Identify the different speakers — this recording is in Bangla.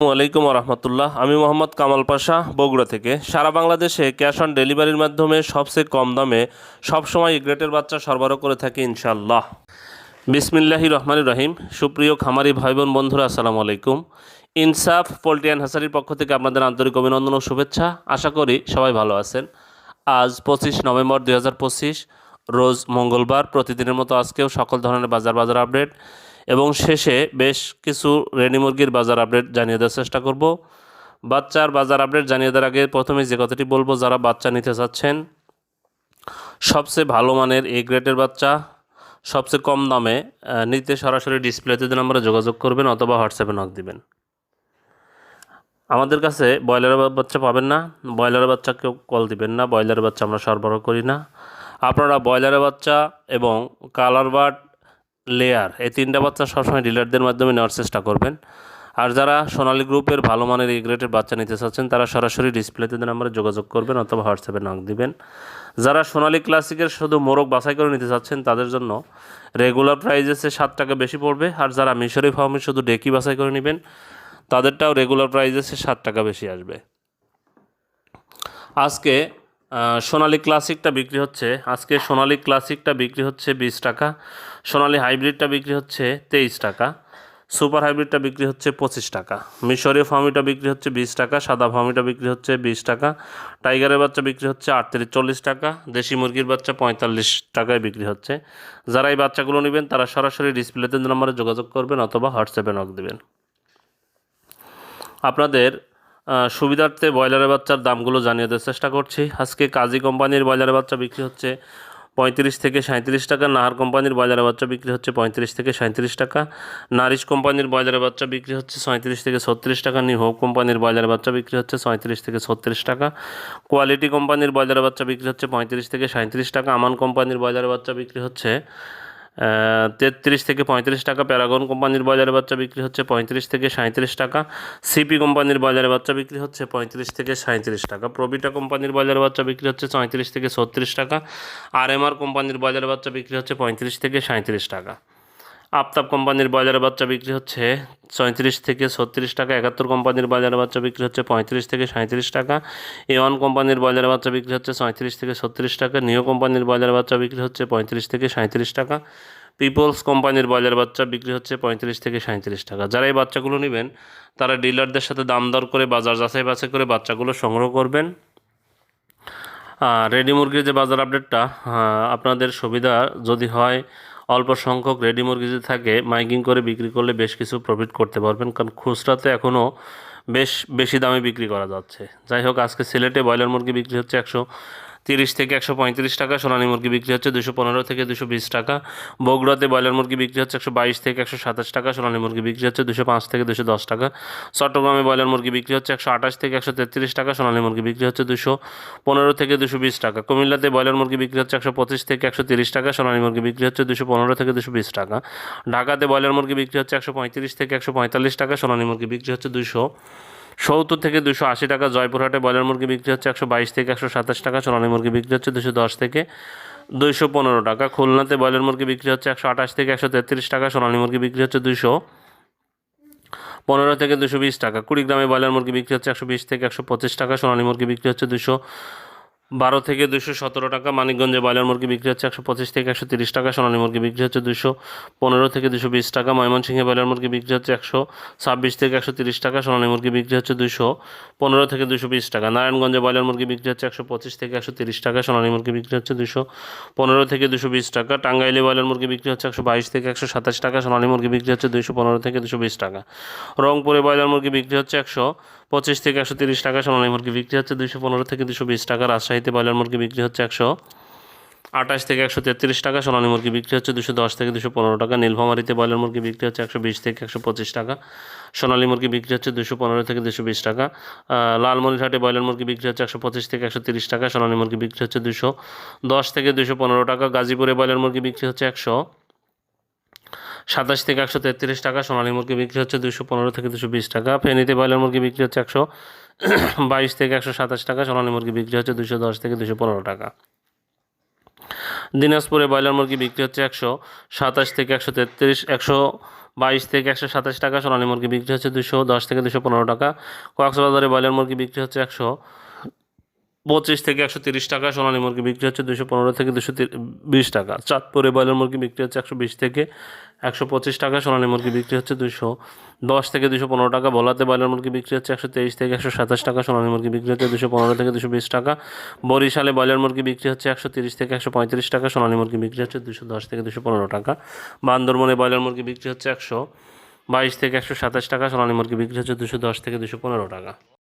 Speaker 1: আলাইকুম রহমতুল্লাহ। আমি মোহাম্মদ কামাল পাশা, বগুড়া থেকে। সারা বাংলাদেশে ক্যাশ অন ডেলিভারির মাধ্যমে সবচেয়ে কম দামে সবসময় গ্রেটের বাচ্চা সরবরাহ করে থাকি ইনশাল্লাহ বিসমিল্লাহি রহমান রহিম। সুপ্রিয় খামারি ভাই বোন বন্ধুরা, আসসালামু আলাইকুম। ইনসাফ পোল্ট্রি হাসারির পক্ষ থেকে আপনাদের আন্তরিক অভিনন্দন ও শুভেচ্ছা। আশা করি সবাই ভালো আছেন। আজ পঁচিশ নভেম্বর দুই হাজার পঁচিশ, রোজ মঙ্গলবার, প্রতিদিনের মতো আজকেও সকল ধরনের বাজার বাজার আপডেট। এবং শেষে বেশ কিছু রেডি মুরগির বাজার আপডেট জানিয়ে দেওয়ার চেষ্টা করব। বাচ্চার বাজার আপডেট জানিয়ে দেওয়ার আগে প্রথমে যে কথাটি বলব, যারা বাচ্চা নিতে চাচ্ছেন, সবচেয়ে ভালো মানের এ গ্রেডের বাচ্চা, সবচেয়ে কম দামে নিতে সরাসরি ডিসপ্লেতে আমরা যোগাযোগ করবেন অথবা হোয়াটসঅ্যাপে নক দিবেন। আমাদের কাছে ব্রয়লারের বাচ্চা পাবেন না। ব্রয়লারের বাচ্চা কেউ কল দিবেন না। ব্রয়লারের বাচ্চা আমরা সরবরাহ করি না। আপনারা ব্রয়লারের বাচ্চা এবং কালার বার্ড লেয়ার এই তিনটা বাচ্চা সবসময় ডিলারদের মাধ্যমে নেওয়ার চেষ্টা করবেন। আর যারা সোনালী গ্রুপের ভালো মানের এই গ্রেডের বাচ্চা নিতে চাচ্ছেন, তারা সরাসরি ডিসপ্লেতে নাম্বারে যোগাযোগ করবেন অথবা হোয়াটসঅ্যাপে নক দিবেন। যারা সোনালী ক্লাসিকের শুধু মোরগ বাছাই করে নিতে চাচ্ছেন, তাদের জন্য রেগুলার প্রাইজেসে সাত টাকা বেশি পড়বে। আর যারা মিশরি ফার্মে শুধু ডেকি বাছাই করে নেবেন, তাদেরটাও রেগুলার প্রাইজেসে সাত টাকা বেশি আসবে। আজকে সোনালী ক্লাসিকটা বিক্রি হচ্ছে। আজকে সোনালী ক্লাসিকটা বিক্রি হচ্ছে বিশ টাকা, সোনালী হাইব্রিডটা বিক্রি হচ্ছে তেইশ টাকা, সুপার হাইব্রিডটা বিক্রি হচ্ছে পঁচিশ টাকা, মিশরীয় ফার্মিটা বিক্রি হচ্ছে বিশ টাকা, সাদা ফার্মিটা বিক্রি হচ্ছে বিশ টাকা, টাইগারের বাচ্চা বিক্রি হচ্ছে আটত্রিশ, চল্লিশ টাকা, দেশি মুরগির বাচ্চা পঁয়তাল্লিশ টাকায় বিক্রি হচ্ছে। যারা এই বাচ্চাগুলো নেবেন, তারা সরাসরি ডিসপ্লেতে নম্বরে যোগাযোগ করবেন অথবা হোয়াটসঅ্যাপে নক দেবেন। আপনাদের সুবিধার্থে ব্রয়লারের বাচ্চার দামগুলো জানিয়ে দেওয়ার চেষ্টা করছি। আজকে কাজী কোম্পানির ব্রয়লারের বাচ্চা বিক্রি হচ্ছে পঁয়ত্রিশ থেকে সাঁত্রিশ টাকা, নাহার কোম্পানির ব্রয়লারের বাচ্চা বিক্রি হচ্ছে পঁয়ত্রিশ থেকে সাঁত্রিশ টাকা, নারিশ কোম্পানির ব্রয়লারের বাচ্চা বিক্রি হচ্ছে ছয়ত্রিশ থেকে ছত্রিশ টাকা, নিউ হোপ কোম্পানির ব্রয়লারের বাচ্চা বিক্রি হচ্ছে ছয়ত্রিশ থেকে ছত্রিশ টাকা, কোয়ালিটি কোম্পানির ব্রয়লারের বাচ্চা বিক্রি হচ্ছে পঁয়ত্রিশ থেকে সাঁত্রিশ টাকা, আমান কোম্পানির ব্রয়লারের বাচ্চা বিক্রি হচ্ছে তেত্রিশ থেকে পঁয়ত্রিশ টাকা প্যারাগন কোম্পানির বাজারে বাচ্চা বিক্রি হচ্ছে পঁয়ত্রিশ থেকে সাঁত্রিশ টাকা। সিপি কোম্পানির বাজারে বাচ্চা বিক্রি হচ্ছে পঁয়ত্রিশ থেকে সাঁত্রিশ টাকা। প্রবিটা কোম্পানির বাজারে বাচ্চা বিক্রি হচ্ছে চঁয়ত্রিশ থেকে ছত্রিশ টাকা। আর এম আর কোম্পানির বাজারে বাচ্চা বিক্রি হচ্ছে পঁয়ত্রিশ থেকে সাঁত্রিশ টাকা। আফতাব কোম্পানির বাজারে বাচ্চা বিক্রি হচ্ছে ছয়ত্রিশ থেকে ছত্রিশ টাকা, একাত্তর কোম্পানির বাজারে বাচ্চা বিক্রি হচ্ছে পঁয়ত্রিশ থেকে সাঁত্রিশ টাকা, এ ওয়ান কোম্পানির বাজারে বাচ্চা বিক্রি হচ্ছে ছয়ত্রিশ থেকে ছত্রিশ টাকা, নিও কোম্পানির বাজারে বাচ্চা বিক্রি হচ্ছে পঁয়ত্রিশ থেকে সাঁত্রিশ টাকা, পিপলস কোম্পানির বাজার বাচ্চা বিক্রি হচ্ছে পঁয়ত্রিশ থেকে সাঁত্রিশ টাকা। যারা এই বাচ্চাগুলো নেবেন, তারা ডিলারদের সাথে দাম দর করে, বাজার যাচাই বাছাই করে বাচ্চাগুলো সংগ্রহ করবেন। রেডি মুরগির যে বাজার আপডেটটা আপনাদের সুবিধা যদি হয় অল্প সংখ্যক রেডি মুরগি যদি থাকে মাইকিং করে বিক্রি করলে বেশ কিছু প্রফিট করতে পারবেন। কারণ খুচরাতে এখনও বেশ বেশি দামে বিক্রি করা যাচ্ছে। যাই হোক, আজকে সিলেটে ব্রয়লার মুরগি বিক্রি হচ্ছে একশো তিরিশ থেকে একশো পঁয়ত্রিশ টাকা, সোনালী মুরগি বিক্রি হচ্ছে দুশো পনেরো থেকে দুশো বিশ টাকা। বগুড়াতে ব্রয়লার মুরগি বিক্রি হচ্ছে একশো বাইশ থেকে একশো সাতাশ টাকা, সোনালী মুরগি বিক্রি হচ্ছে দুশো পাঁচ থেকে দুশো দশ টাকা। চট্টগ্রামে ব্রয়লার মুরগি বিক্রি হচ্ছে একশো আঠাশ থেকে একশো তেত্রিশ টাকা, সোনালী মুরগি বিক্রি হচ্ছে দুশো পনেরো থেকে দুশো বিশ টাকা। কুমিল্লাতে ব্রয়লার মুরগি বিক্রি হচ্ছে একশো পঁচিশ থেকে একশো তিরিশ টাকা, সোনালী মুরগি বিক্রি হচ্ছে দুশো পনেরো থেকে দুশো বিশ টাকা। ঢাকাতে ব্রয়লার মুরগি বিক্রি হচ্ছে একশো পঁয়ত্রিশ থেকে একশো পঁয়তাল্লিশ টাকা, সোনালী মুরগি বিক্রি হচ্ছে দুশো সত্তর থেকে দুশো আশি টাকা জয়পুরহাটে ব্রয়লার মুরগি বিক্রি হচ্ছে একশো বাইশ থেকে একশো সাতাশ টাকা, সোনালী মুরগি বিক্রি হচ্ছে দুশো দশ থেকে দুইশো পনেরো টাকা, খুলনাতে ব্রয়লার মুরগি বিক্রি হচ্ছে একশো আঠাশ থেকে একশো তেত্রিশ টাকা, সোনালী মুরগি বিক্রি হচ্ছে দুশো পনেরো থেকে দুশো বিশ টাকা, কুড়িগ্রামে ব্রয়লার মুরগি বিক্রি হচ্ছে একশো বিশ থেকে একশো পঁচিশ টাকা, সোনালী মুরগি বিক্রি হচ্ছে দুশো বারো থেকে দুশো সতেরো টাকা মানিকগঞ্জে ব্রয়লার মুরগি বিক্রি হচ্ছে একশো পঁচিশ থেকে একশো তিরিশ টাকা সোনালী মুরগি বিক্রি হচ্ছে দুশো পনেরো থেকে দুশো বিশ টাকা ময়মনসিংহে ব্রয়লার মুরগি বিক্রি হচ্ছে একশো ছাব্বিশ থেকে একশো তিরিশ টাকা সোনালী মুরগি বিক্রি হচ্ছে দুশো পনেরো থেকে দুশো বিশ টাকা নারায়ণগঞ্জে ব্রয়লার মুরগি বিক্রি হচ্ছে একশো পঁচিশ থেকে একশো তিরিশ টাকা সোনালী মুরগি বিক্রি হচ্ছে দুশো পনেরো থেকে দুশো বিশ টাকা টাঙ্গাইলে ব্রয়লার মুরগি বিক্রি হচ্ছে একশো বাইশ থেকে একশো সাতাশ টাকা সোনালী মুরগি বিক্রি হচ্ছে দুশো পনেরো থেকে দুশো বিশ টাকা রংপুরে ব্রয়লার মুরগি বিক্রি হচ্ছে একশো পঁচিশ থেকে একশো তিরিশ টাকা সোনালী মুরগি বিক্রি হচ্ছে দুশো পনেরো থেকে দুশো বিশ টাকা রাজশাহীতে ব্রয়লার মুরগি বিক্রি হচ্ছে একশো আঠাশ থেকে একশো তেত্রিশ টাকা, সোনালী মুরগি বিক্রি হচ্ছে দুশো দশ থেকে দুশো পনেরো টাকা, নীলফামারিতে ব্রয়লার মুরগি বিক্রি হচ্ছে একশো বিশ থেকে একশো পঁচিশ টাকা, সোনালী মুরগি বিক্রি হচ্ছে দুশো পনেরো থেকে দুশো বিশ টাকা লালমনিরহাটে ব্রয়লার মুরগি বিক্রি হচ্ছে একশো পঁচিশ থেকে একশো তিরিশ টাকা, সোনালী মুরগি বিক্রি হচ্ছে দুশো দশ থেকে দুশো পনেরো টাকা, গাজীপুরে ব্রয়লার মুরগি বিক্রি হচ্ছে একশো সাতাশ থেকে একশো তেত্রিশ টাকা, সোনালী মুরগি বিক্রি হচ্ছে দুশো পনেরো থেকে দুশো বিশ টাকা। ফেনীতে ব্রয়লার মুরগি বিক্রি হচ্ছে একশো বাইশ থেকে একশো সাতাশ টাকা, সোনালী মুরগি বিক্রি হচ্ছে দুশো দশ থেকে দুশো পনেরো টাকা। দিনাজপুরে ব্রয়লার মুরগি বিক্রি হচ্ছে একশো সাতাশ থেকে একশো তেত্রিশ, একশো বাইশ থেকে একশো সাতাশ টাকা, সোনালী মুরগি বিক্রি হচ্ছে দুশো দশ থেকে দুশো পনেরো টাকা। কক্সবাজারে ব্রয়লার মুরগি বিক্রি হচ্ছে একশো পঁচিশ থেকে একশো তিরিশ টাকা, সোনালী মুরগি বিক্রি হচ্ছে দুশো পনেরো থেকে দুশো বিশ টাকা। চাঁদপুরে ব্রয়লার মুরগি বিক্রি হচ্ছে একশো বিশ থেকে একশো পঁচিশ টাকা, সোনালী মুরগি বিক্রি হচ্ছে দুশো দশ থেকে দুশো পনেরো টাকা। বলাতে ব্রয়লার মুরগি বিক্রি হচ্ছে একশো তেইশ থেকে একশো সাতাশ টাকা, সোনালী মুরগি বিক্রি হচ্ছে দুশো পনেরো থেকে দুশো বিশ টাকা। বরিশালে ব্রয়লার মুরগি বিক্রি হচ্ছে একশো তিরিশ থেকে একশো পঁয়ত্রিশ টাকা, সোনালী মুরগি বিক্রি হচ্ছে দুশো দশ থেকে দুশো পনেরো টাকা। বান্দরবনে ব্রয়লার মুরগি বিক্রি হচ্ছে একশো বাইশ থেকে একশো সাতাশ টাকা, সোনালী মুরগি বিক্রি হচ্ছে দুশো দশ থেকে দুশো পনেরো টাকা।